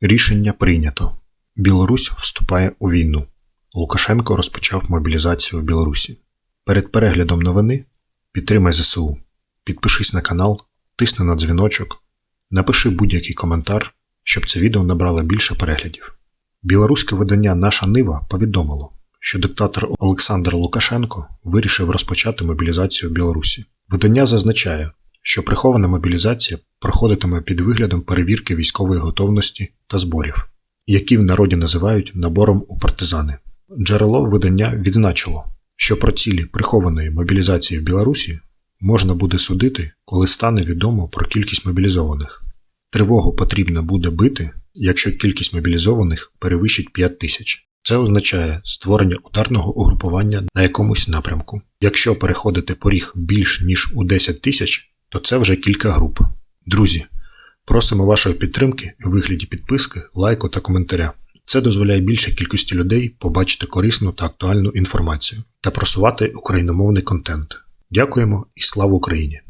Рішення прийнято. Білорусь вступає у війну. Лукашенко розпочав мобілізацію в Білорусі. Перед переглядом новини підтримай ЗСУ. Підпишись на канал, тисни на дзвіночок, напиши будь-який коментар, щоб це відео набрало більше переглядів. Білоруське видання Наша Нива повідомило, що диктатор Олександр Лукашенко вирішив розпочати мобілізацію в Білорусі. Видання зазначає, що прихована мобілізація проходитиме під виглядом перевірки військової готовності та зборів, які в народі називають набором у партизани. Джерело видання відзначило, що про цілі прихованої мобілізації в Білорусі можна буде судити, коли стане відомо про кількість мобілізованих. Тривогу потрібно буде бити, якщо кількість мобілізованих перевищить 5 тисяч. Це означає створення ударного угрупування на якомусь напрямку. Якщо переходити поріг більш ніж у 10 тисяч, то це вже кілька груп. Друзі, просимо вашої підтримки у вигляді підписки, лайку та коментаря. Це дозволяє більшій кількості людей побачити корисну та актуальну інформацію та просувати україномовний контент. Дякуємо і слава Україні!